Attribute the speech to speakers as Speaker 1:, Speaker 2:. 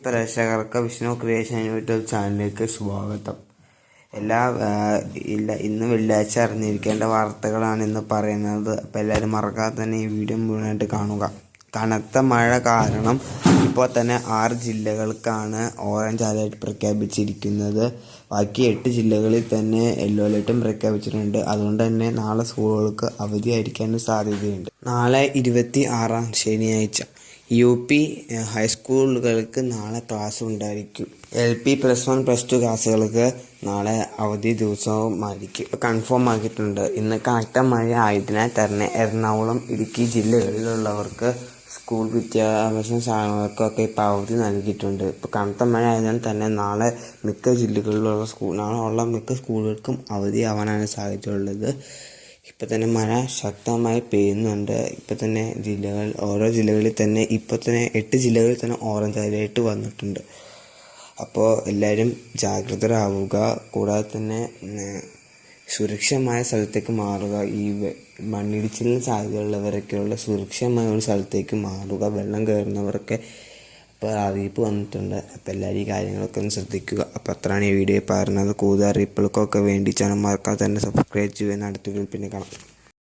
Speaker 1: പ്രേക്ഷകർക്ക് Vishnu creation YouTube ചാനലിലേക്ക് സ്വാഗതം. എല്ലാ ഇല്ല ഇന്ന് വെള്ളിയാഴ്ച അറിഞ്ഞിരിക്കേണ്ട വാർത്തകളാണ് ഇന്ന് പറയുന്നത്. അപ്പോൾ എല്ലാവരും മറക്കാതെ തന്നെ ഈ വീഡിയോ മുഴുവനായിട്ട് കാണുക. കനത്ത മഴ കാരണം ഇപ്പോൾ തന്നെ ആറ് ജില്ലകൾക്കാണ് ഓറഞ്ച് അലേർട്ട് പ്രഖ്യാപിച്ചിരിക്കുന്നത്. ബാക്കി എട്ട് ജില്ലകളിൽ തന്നെ യെല്ലോ അലേർട്ടും പ്രഖ്യാപിച്ചിട്ടുണ്ട്. അതുകൊണ്ട് തന്നെ നാളെ സ്കൂളുകൾക്ക് അവധിയായിരിക്കാൻ സാധ്യതയുണ്ട്. നാളെ ഇരുപത്തി ആറാം ശനിയാഴ്ച. യു പി ഹൈസ്കൂളുകൾക്ക് നാളെ ക്ലാസ് ഉണ്ടായിരിക്കും. L P plus one plus two ക്ലാസ്സുകൾക്ക് നാളെ അവധി ദിവസവും ദിവസവുമായിരിക്കും കൺഫേം ആക്കിയിട്ടുണ്ട്. ഇന്ന് കനത്ത മഴ ആയതിനാൽ തന്നെ എറണാകുളം ഇടുക്കി ജില്ലകളിലുള്ളവർക്ക് സ്കൂൾ വിദ്യാഭ്യാസ സ്ഥാപനങ്ങൾക്കൊക്കെ ഇപ്പോൾ അവധി നൽകിയിട്ടുണ്ട്. ഇപ്പോൾ കനത്ത മഴ ആയതിനാൽ തന്നെ നാളെ മിക്ക ജില്ലകളിലുള്ള സ്കൂൾ നാളെ ഉള്ള മിക്ക സ്കൂളുകൾക്കും അവധിയാവാനാണ് സാധ്യതയുള്ളത്. ഇപ്പം തന്നെ മഴ ശക്തമായി പെയ്യുന്നുണ്ട്. ഇപ്പം തന്നെ ജില്ലകൾ ഓരോ ജില്ലകളിൽ തന്നെ ഇപ്പം തന്നെ എട്ട് ജില്ലകളിൽ തന്നെ ഓറഞ്ച് അലേർട്ട് വന്നിട്ടുണ്ട്. അപ്പോൾ എല്ലാവരും ജാഗ്രതരാവുക. കൂടാതെ തന്നെ സുരക്ഷമായ സ്ഥലത്തേക്ക് മാറുക. ഈ മണ്ണിടിച്ചിലിന് സാധ്യതയുള്ളവരൊക്കെയുള്ള സുരക്ഷമായ ഒരു സ്ഥലത്തേക്ക് മാറുക. വെള്ളം കയറുന്നവരൊക്കെ ഇപ്പോൾ അറിയിപ്പ് വന്നിട്ടുണ്ട്. അപ്പോൾ എല്ലാവരും ഈ കാര്യങ്ങളൊക്കെ ഒന്ന് ശ്രദ്ധിക്കുക. അപ്പോൾ അത്രയാണ് ഈ വീഡിയോ പറഞ്ഞത്. കൂടുതൽ അറിയിപ്പുകൾക്കൊക്കെ വേണ്ടി ചാനൽ മറക്കാതെ തന്നെ സബ്സ്ക്രൈബ് ചെയ്യുക. അടുത്ത വീഡിയോയിൽ പിന്നെ കാണാം.